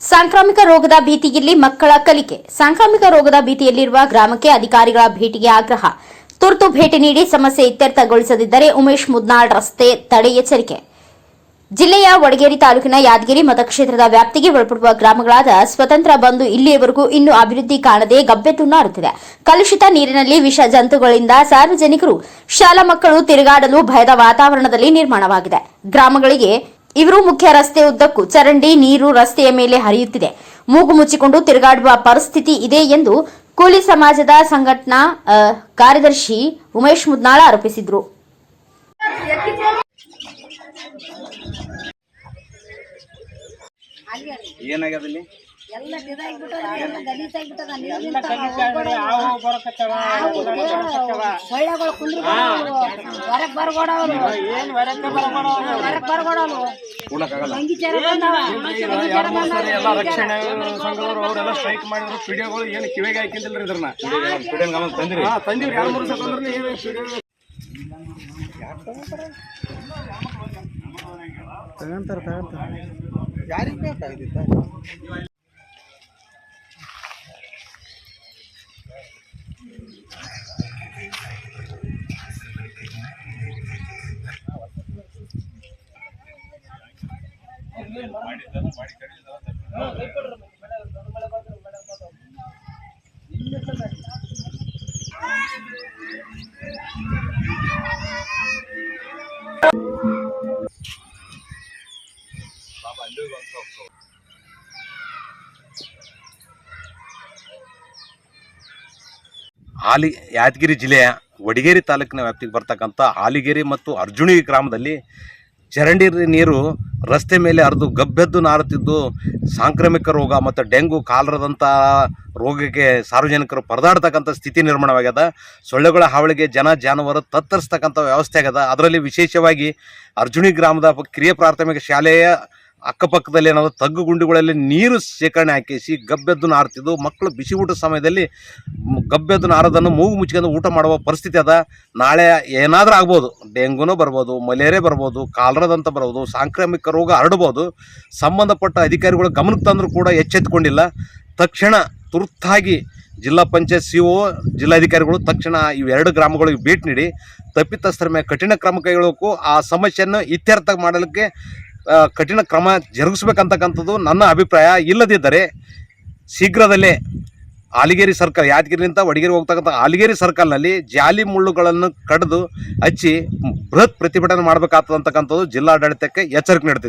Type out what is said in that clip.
ಸಾಂಕ್ರಾಮಿಕ ರೋಗದ ಭೀತಿಯಲ್ಲಿ ಮಕ್ಕಳ ಕಲಿಕೆ. ಸಾಂಕ್ರಾಮಿಕ ರೋಗದ ಭೀತಿಯಲ್ಲಿರುವ ಗ್ರಾಮಕ್ಕೆ ಅಧಿಕಾರಿಗಳ ಭೇಟಿಗೆ ಆಗ್ರಹ. ತುರ್ತು ಭೇಟಿ ನೀಡಿ ಸಮಸ್ಯೆ ಇತ್ಯರ್ಥಗೊಳಿಸದಿದ್ದರೆ ಉಮೇಶ್ ಮುದ್ನಾಳ್ ರಸ್ತೆ ತಡೆ ಎಚ್ಚರಿಕೆ. ಜಿಲ್ಲೆಯ ವಡಗೇರಿ ತಾಲೂಕಿನ ಯಾದಗಿರಿ ಮತಕ್ಷೇತ್ರದ ವ್ಯಾಪ್ತಿಗೆ ಒಳಪಡುವ ಗ್ರಾಮಗಳಾದ ಸ್ವತಂತ್ರ ಬಂದು ಇಲ್ಲಿಯವರೆಗೂ ಇನ್ನೂ ಅಭಿವೃದ್ಧಿ ಕಾಣದೆ ಗಬ್ಬೆದ್ದು ನಾರುತ್ತಿದೆ ಕಲುಷಿತ ನೀರಿನಲ್ಲಿ ವಿಷ ಜಂತುಗಳಿಂದ ಸಾರ್ವಜನಿಕರು, ಶಾಲಾ ಮಕ್ಕಳು ತಿರುಗಾಡಲು ಭಯದ ವಾತಾವರಣದಲ್ಲಿ ನಿರ್ಮಾಣವಾಗಿದೆ. ಗ್ರಾಮಗಳಿಗೆ ಇವರು ಮುಖ್ಯ ರಸ್ತೆ ಉದ್ದಕ್ಕೂ ಚರಂಡಿ ನೀರು ರಸ್ತೆಯ ಮೇಲೆ ಹರಿಯುತ್ತಿದೆ. ಮೂಗು ಮುಚ್ಚಿಕೊಂಡು ತಿರುಗಾಡುವ ಪರಿಸ್ಥಿತಿ ಇದೆ ಎಂದು ಕೂಲಿ ಸಮಾಜದ ಸಂಘಟನಾ ಕಾರ್ಯದರ್ಶಿ ಉಮೇಶ್ ಮುದ್ನಾಳ ಆರೋಪಿಸಿದರು. ಎಲ್ಲ ರಕ್ಷಣೆ ಸಂಘದವರು ಅವರೆಲ್ಲ ಸ್ಟ್ರೈಕ್ ಮಾಡಿದ್ರು ಪಿಡಿಯೋಗಳು ಏನು ಕಿವಿಗೆ ಹಾಕಿಂದಿಲ್ರಿ ಇದ್ರನ್ನ. ತಂದಿರಿ. ಹಾ ತಂದಿವ್ರಿ ಎರಡು ಮೂರು ಸೆಕೆಂಡ್ರಿ ಏನು ಪಿಡಿಯೋ ಯಾರಿಗೆ ಹಾಲಿ ಯಾದಗಿರಿ ಜಿಲ್ಲೆಯ ವಡಗೇರಿ ತಾಲೂಕಿನ ವ್ಯಾಪ್ತಿಗೆ ಬರ್ತಕ್ಕಂಥ ಹಾಲಿಗೇರಿ ಮತ್ತು ಅರ್ಜುನಿ ಗ್ರಾಮದಲ್ಲಿ ಚರಂಡಿ ನೀರು ರಸ್ತೆ ಮೇಲೆ ಹರಿದು ಗಬ್ಬೆದ್ದು ನಾರುತ್ತಿದ್ದು ಸಾಂಕ್ರಾಮಿಕ ರೋಗ ಮತ್ತು ಡೆಂಗು ಕಾಲರದಂಥ ರೋಗಕ್ಕೆ ಸಾರ್ವಜನಿಕರು ಪರದಾಡ್ತಕ್ಕಂಥ ಸ್ಥಿತಿ ನಿರ್ಮಾಣವಾಗ್ಯದ. ಸೊಳ್ಳೆಗಳ ಹಾವಳಿಗೆ ಜನ ಜಾನುವಾರು ತತ್ತರಿಸ್ತಕ್ಕಂಥ ವ್ಯವಸ್ಥೆ ಆಗ್ಯದ. ಅದರಲ್ಲಿ ವಿಶೇಷವಾಗಿ ಅರ್ಜುನಿ ಗ್ರಾಮದ ಕಿರಿಯ ಪ್ರಾಥಮಿಕ ಶಾಲೆಯ ಅಕ್ಕಪಕ್ಕದಲ್ಲಿ ಏನಾದ್ರು ತಗ್ಗು ಗುಂಡಿಗಳಲ್ಲಿ ನೀರು ಶೇಖರಣೆ ಹಾಕಿಸಿ ಗಬ್ಬೆದ್ದು ನಾರ್ತಿದ್ದು, ಮಕ್ಕಳು ಬಿಸಿ ಊಟದ ಸಮಯದಲ್ಲಿ ಗಬ್ಬೆದ್ದು ನಾರದನ್ನು ಮೂಗು ಮುಚ್ಕೊಂಡು ಊಟ ಮಾಡುವ ಪರಿಸ್ಥಿತಿ ಅದ. ನಾಳೆ ಏನಾದರೂ ಆಗ್ಬೋದು. ಡೆಂಗೂನೂ ಬರ್ಬೋದು, ಮಲೇರಿಯಾ ಬರ್ಬೋದು, ಕಾಲರದಂತ ಬರ್ಬೋದು, ಸಾಂಕ್ರಾಮಿಕ ರೋಗ ಹರಡ್ಬೋದು. ಸಂಬಂಧಪಟ್ಟ ಅಧಿಕಾರಿಗಳು ಗಮನಕ್ಕೆ ತಂದರೂ ಕೂಡ ಎಚ್ಚೆತ್ತುಕೊಂಡಿಲ್ಲ. ತಕ್ಷಣ ತುರ್ತಾಗಿ ಜಿಲ್ಲಾ ಪಂಚಾಯತ್ ಸಿ ಒ, ಜಿಲ್ಲಾಧಿಕಾರಿಗಳು ತಕ್ಷಣ ಇವೆರಡು ಗ್ರಾಮಗಳಿಗೆ ಭೇಟಿ ನೀಡಿ, ತಪ್ಪಿತಸ್ಥರ ಮೇಲೆ ಕಠಿಣ ಕ್ರಮ ಕೈಗೊಳ್ಳಬೇಕು ಆ ಸಮಸ್ಯೆಯನ್ನು ಇತ್ಯರ್ಥ ಮಾಡಲಿಕ್ಕೆ ಕಠಿಣ ಕ್ರಮ ಜರುಗಿಸ್ಬೇಕಂತಕ್ಕಂಥದ್ದು ನನ್ನ ಅಭಿಪ್ರಾಯ. ಇಲ್ಲದಿದ್ದರೆ ಶೀಘ್ರದಲ್ಲೇ ಆಲಿಗೇರಿ ಸರ್ಕಲ್ ಯಾದಗಿರಿಯಿಂದ ವಡಗೇರಿ ಹೋಗ್ತಕ್ಕಂಥ ಆಲಿಗೇರಿ ಸರ್ಕಲ್ನಲ್ಲಿ ಜಾಲಿ ಮುಳ್ಳುಗಳನ್ನು ಕಡಿದು ಹಚ್ಚಿ ಬೃಹತ್ ಪ್ರತಿಭಟನೆ ಮಾಡಬೇಕಾಗ್ತದಂತಕ್ಕಂಥದ್ದು ಜಿಲ್ಲಾಡಳಿತಕ್ಕೆ ಎಚ್ಚರಿಕೆ ನೀಡ್ತೀವಿ